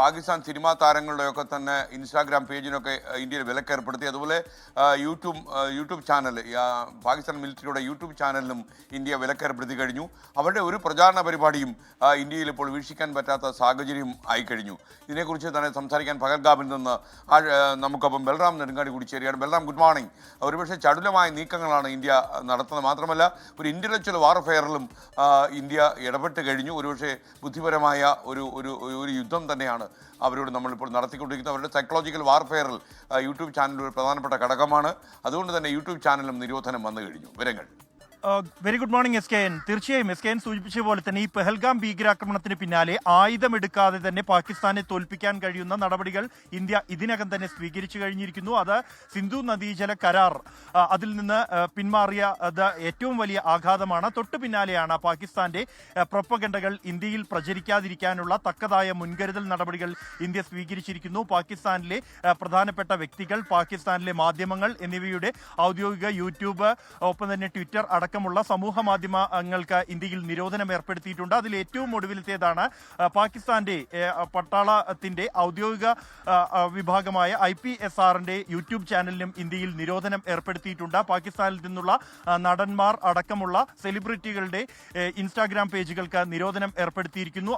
Pakistan cinema താരങ്ങളുടെയൊക്കെ തന്നെ Instagram പേജിനൊക്കെ ഇന്ത്യയിൽ വിലക്കേർപ്പെടുത്തി. അതുപോലെ യൂട്യൂബ് യൂട്യൂബ് ചാനൽ പാകിസ്ഥാൻ മിലിറ്ററിയുടെ യൂട്യൂബ് ചാനലിനും ഇന്ത്യ വിലക്കേർപ്പെടുത്തി കഴിഞ്ഞു. അവരുടെ ഒരു പ്രചാരണ പരിപാടിയും ഇന്ത്യയിൽ ഇപ്പോൾ വീക്ഷിക്കാൻ പറ്റാത്ത സാഹചര്യം ആയിക്കഴിഞ്ഞു ഇതിനെക്കുറിച്ച് തന്നെ സംസാരിക്കാൻ പകൽഗാമിൽ നിന്ന് നമുക്കപ്പം ബൽറാം നെടുങ്കാടി കൂടി ചേരുകയാണ്. Balram good morning. ഒരുപക്ഷെ ചടുലമായ നീക്കങ്ങളാണ് ഇന്ത്യ നടത്തുന്നത്. മാത്രമല്ല ഒരു ഇന്റലക്ച്വൽ വാർഫെയറിലും ഇന്ത്യ ഇടപെട്ട് കഴിഞ്ഞു. ഒരുപക്ഷെ ബുദ്ധിപരമായ ഒരു ഒരു യുദ്ധം തന്നെയാണ് അവരോട് നമ്മളിപ്പോൾ നടത്തിക്കൊണ്ടിരിക്കുന്നത്. അവരുടെ സൈക്കോളജിക്കൽ വാർഫെയറിൽ യൂട്യൂബ് ചാനൽ ഒരു പ്രധാനപ്പെട്ട ഘടകമാണ്. അതുകൊണ്ട് തന്നെ യൂട്യൂബ് ചാനലും നിരോധനം വന്നു കഴിഞ്ഞു. വിവരങ്ങൾ. Very good morning S K N തീർച്ചയായും എസ് കെ എൻ സൂചിപ്പിച്ച പോലെ തന്നെ ഈ പെഹൽഗാം ഭീകരാക്രമണത്തിന് പിന്നാലെ ആയുധമെടുക്കാതെ തന്നെ പാകിസ്ഥാനെ തോൽപ്പിക്കാൻ കഴിയുന്ന നടപടികൾ ഇന്ത്യ ഇതിനകം തന്നെ സ്വീകരിച്ചു കഴിഞ്ഞിരിക്കുന്നു. അത് സിന്ധു നദീജല കരാർ അതിൽ നിന്ന് പിന്മാറിയ ഏറ്റവും വലിയ ആഘാതമാണ്. തൊട്ടു പിന്നാലെയാണ് പാകിസ്ഥാന്റെ പ്രൊപ്പഗണ്ടകൾ ഇന്ത്യയിൽ പ്രചരിക്കാതിരിക്കാനുള്ള തക്കതായ മുൻകരുതൽ നടപടികൾ ഇന്ത്യ സ്വീകരിച്ചിരിക്കുന്നു. പാകിസ്ഥാനിലെ പ്രധാനപ്പെട്ട വ്യക്തികൾ പാകിസ്ഥാനിലെ മാധ്യമങ്ങൾ എന്നിവയുടെ ഔദ്യോഗിക യൂട്യൂബ് ഒപ്പം തന്നെ ട്വിറ്റർ അടക്കമുള്ള സമൂഹ മാധ്യമങ്ങൾക്ക് ഇന്ത്യയിൽ നിരോധനം ഏർപ്പെടുത്തിയിട്ടുണ്ട്. അതിൽ ഏറ്റവും ഒടുവിലത്തേതാണ് പാകിസ്ഥാന്റെ പട്ടാളത്തിന്റെ ഔദ്യോഗിക വിഭാഗമായ ഐ പി എസ് ആറിന്റെ യൂട്യൂബ് ചാനലിനും ഇന്ത്യയിൽ നിരോധനം ഏർപ്പെടുത്തിയിട്ടുണ്ട്. പാകിസ്ഥാനിൽ നിന്നുള്ള നടന്മാർ അടക്കമുള്ള സെലിബ്രിറ്റികളുടെ ഇൻസ്റ്റാഗ്രാം പേജുകൾക്ക് നിരോധനം ഏർപ്പെടുത്തിയിരിക്കുന്നു.